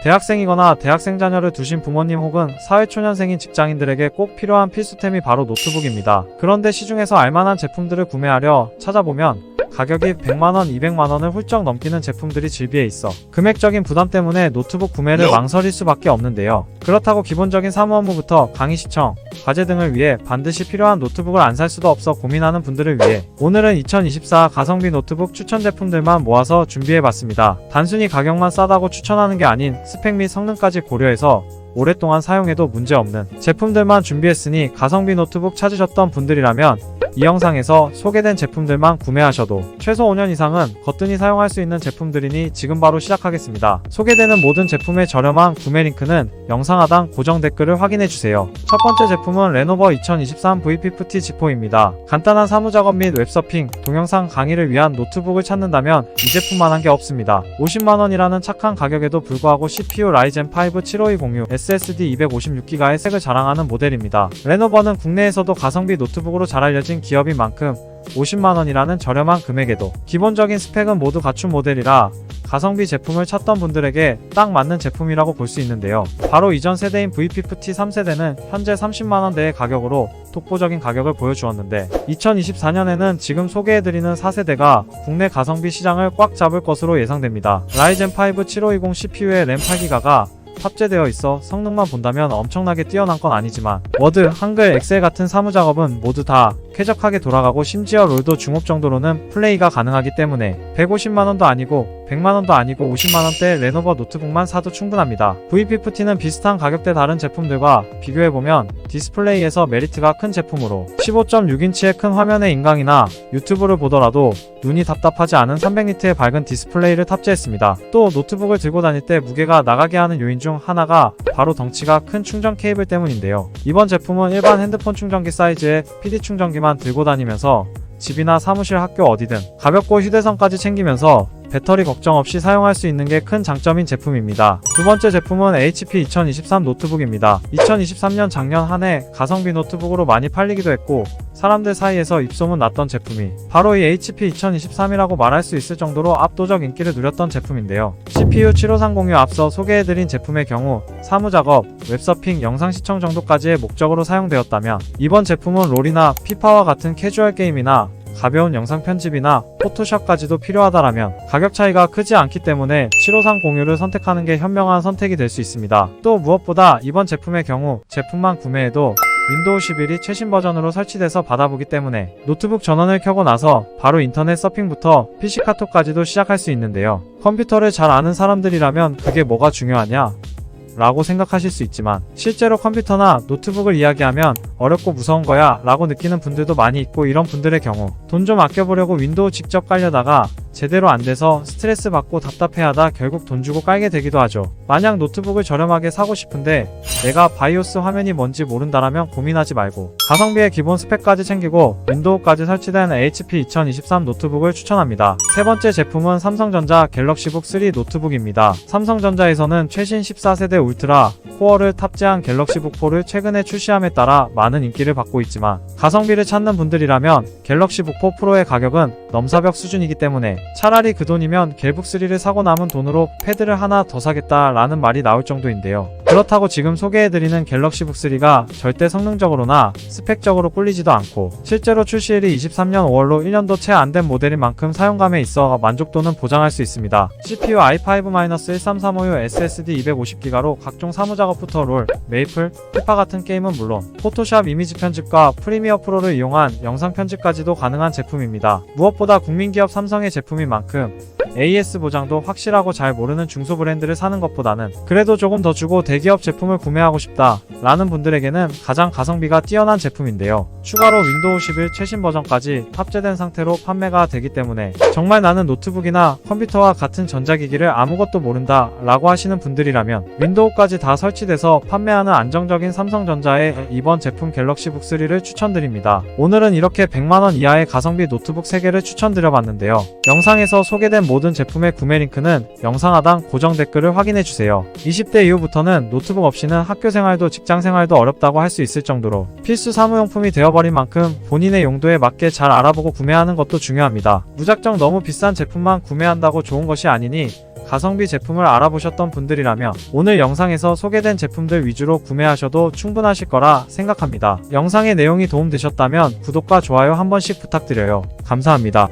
대학생이거나 대학생 자녀를 두신 부모님 혹은 사회초년생인 직장인들에게 꼭 필요한 필수템이 바로 노트북입니다. 그런데 시중에서 알만한 제품들을 구매하려 찾아보면 가격이 100만원, 200만원을 훌쩍 넘기는 제품들이 질비해 있어 금액적인 부담 때문에 노트북 구매를 망설일 수밖에 없는데요. 그렇다고 기본적인 사무 업무부터 강의 시청, 과제 등을 위해 반드시 필요한 노트북을 안 살 수도 없어 고민하는 분들을 위해 오늘은 2024 가성비 노트북 추천 제품들만 모아서 준비해봤습니다. 단순히 가격만 싸다고 추천하는 게 아닌 스펙 및 성능까지 고려해서 오랫동안 사용해도 문제없는 제품들만 준비했으니 가성비 노트북 찾으셨던 분들이라면 이 영상에서 소개된 제품들만 구매하셔도 최소 5년 이상은 거뜬히 사용할 수 있는 제품들이니 지금 바로 시작하겠습니다. 소개되는 모든 제품의 저렴한 구매 링크는 영상 하단 고정 댓글을 확인해주세요. 첫 번째 제품은 레노버 2023 V50 G4입니다. 간단한 사무작업 및 웹서핑, 동영상 강의를 위한 노트북을 찾는다면 이 제품만한 게 없습니다. 50만원이라는 착한 가격에도 불구하고 CPU 라이젠 5 7520U SSD 256기가의 색을 자랑하는 모델입니다. 레노버는 국내에서도 가성비 노트북으로 잘 알려진 기업인 만큼 50만원이라는 저렴한 금액에도 기본적인 스펙은 모두 갖춘 모델이라 가성비 제품을 찾던 분들에게 딱 맞는 제품이라고 볼 수 있는데요. 바로 이전 세대인 V50 3세대는 현재 30만원대의 가격으로 독보적인 가격을 보여주었는데 2024년에는 지금 소개해드리는 4세대가 국내 가성비 시장을 꽉 잡을 것으로 예상됩니다. 라이젠 5 7520 CPU에 램 8기가가 탑재되어 있어 성능만 본다면 엄청나게 뛰어난 건 아니지만 워드, 한글, 엑셀 같은 사무 작업은 모두 다 쾌적하게 돌아가고 심지어 롤도 중업 정도로는 플레이가 가능하기 때문에 150만원도 아니고 100만원도 아니고 50만원대 레노버 노트북만 사도 충분합니다. V50는 비슷한 가격대 다른 제품들과 비교해보면 디스플레이에서 메리트가 큰 제품으로 15.6인치의 큰 화면의 인강이나 유튜브를 보더라도 눈이 답답하지 않은 300니트의 밝은 디스플레이를 탑재했습니다. 또 노트북을 들고 다닐 때 무게가 나가게 하는 요인 중 하나가 바로 덩치가 큰 충전 케이블 때문인데요. 이번 제품은 일반 핸드폰 충전기 사이즈의 PD 충전기만 들고 다니면서 집이나 사무실 학교 어디든 가볍고 휴대성까지 챙기면서 배터리 걱정 없이 사용할 수 있는 게 큰 장점인 제품입니다. 두 번째 제품은 HP 2023 노트북입니다. 2023년 작년 한 해 가성비 노트북으로 많이 팔리기도 했고 사람들 사이에서 입소문 났던 제품이 바로 이 HP 2023이라고 말할 수 있을 정도로 압도적 인기를 누렸던 제품인데요. CPU 7530유 앞서 소개해드린 제품의 경우 사무작업, 웹서핑, 영상 시청 정도까지의 목적으로 사용되었다면 이번 제품은 롤이나 피파와 같은 캐주얼 게임이나 가벼운 영상 편집이나 포토샵까지도 필요하다라면 가격 차이가 크지 않기 때문에 753 공유를 선택하는 게 현명한 선택이 될 수 있습니다. 또 무엇보다 이번 제품의 경우 제품만 구매해도 윈도우 11이 최신 버전으로 설치돼서 받아보기 때문에 노트북 전원을 켜고 나서 바로 인터넷 서핑부터 PC 카톡까지도 시작할 수 있는데요. 컴퓨터를 잘 아는 사람들이라면 그게 뭐가 중요하냐? 라고 생각하실 수 있지만 실제로 컴퓨터나 노트북을 이야기하면 어렵고 무서운 거야 라고 느끼는 분들도 많이 있고 이런 분들의 경우 돈 좀 아껴보려고 윈도우 직접 깔려다가 제대로 안 돼서 스트레스 받고 답답해하다 결국 돈 주고 깔게 되기도 하죠. 만약 노트북을 저렴하게 사고 싶은데 내가 바이오스 화면이 뭔지 모른다라면 고민하지 말고 가성비의 기본 스펙까지 챙기고 윈도우까지 설치된 HP 2023 노트북을 추천합니다. 세 번째 제품은 삼성전자 갤럭시북 3 노트북입니다. 삼성전자에서는 최신 14세대 울트라 코어를 탑재한 갤럭시북 4를 최근에 출시함에 따라 많은 인기를 받고 있지만 가성비를 찾는 분들이라면 갤럭시북 4 프로의 가격은 넘사벽 수준이기 때문에 차라리 그 돈이면 갤북 3를 사고 남은 돈으로 패드를 하나 더 사겠다라는 말이 나올 정도인데요. 그렇다고 지금 소개해드리는 갤럭시북 3가 절대 성능적으로나 스펙적으로 꿀리지도 않고 실제로 출시일이 23년 5월로 1년도 채 안 된 모델인 만큼 사용감에 있어 만족도는 보장할 수 있습니다. CPU i5-13335U SSD 250기가로 각종 사무작 업부터 롤, 메이플, 피파 같은 게임은 물론 포토샵 이미지 편집과 프리미어 프로를 이용한 영상 편집까지도 가능한 제품입니다. 무엇보다 국민기업 삼성의 제품인 만큼 AS 보장도 확실하고 잘 모르는 중소 브랜드를 사는 것보다는 그래도 조금 더 주고 대기업 제품을 구매하고 싶다 라는 분들에게는 가장 가성비가 뛰어난 제품인데요. 추가로 윈도우 11 최신 버전까지 탑재된 상태로 판매가 되기 때문에 정말 나는 노트북이나 컴퓨터와 같은 전자기기를 아무것도 모른다 라고 하시는 분들이라면 윈도우까지 다 설치돼서 판매하는 안정적인 삼성전자의 이번 제품 갤럭시 북 3를 추천드립니다. 오늘은 이렇게 100만원 이하의 가성비 노트북 3개를 추천드려봤는데요. 영상에서 소개된 모든 모든 제품의 구매 링크는 영상 하단 고정 댓글을 확인해주세요. 20대 이후부터는 노트북 없이는 학교 생활도 직장 생활도 어렵다고 할 수 있을 정도로 필수 사무용품이 되어버린 만큼 본인의 용도에 맞게 잘 알아보고 구매하는 것도 중요합니다. 무작정 너무 비싼 제품만 구매한다고 좋은 것이 아니니 가성비 제품을 알아보셨던 분들이라면 오늘 영상에서 소개된 제품들 위주로 구매하셔도 충분하실 거라 생각합니다. 영상의 내용이 도움되셨다면 구독과 좋아요 한 번씩 부탁드려요. 감사합니다.